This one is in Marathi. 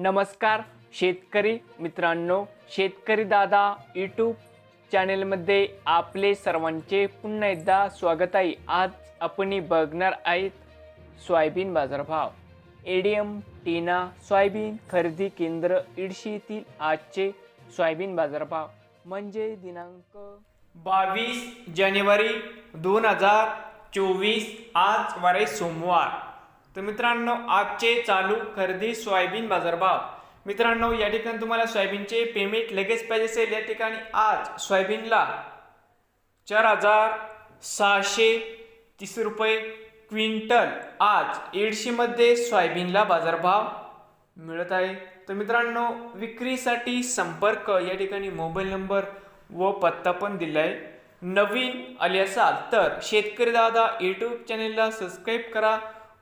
नमस्कार शेतकरी मित्रांनो शेतकरी दादा यूट्यूब चॅनेलमध्ये आपले सर्वांचे पुन्हा एकदा स्वागत आहे. आज आपण बघणार आहेत सोयाबीन बाजारभाव. एडीएम टीना सोयाबीन खरेदी केंद्र इडशी आजचे सोयाबीन बाजारभाव. म्हणजे दिनांक बावीस जानेवारी दोन हजार चोवीस आज वारे सोमवार. तर मित्रांनो आजचे चालू खरेदी सोयाबीन बाजारभाव. मित्रांनो या ठिकाणी तुम्हाला सोयाबीनचे पेमेंट लगेच पाहिजे असेल. या ठिकाणी आज सोयाबीनला चार हजार सहाशे तीस रुपये क्विंटल आज एडशीमध्ये सोयाबीनला बाजारभाव मिळत आहे. तर मित्रांनो विक्रीसाठी संपर्क या ठिकाणी मोबाईल नंबर व पत्ता पण दिला आहे नवीन आले असाल तर शेतकरी दादा यूट्यूब चॅनेलला सबस्क्राईब करा.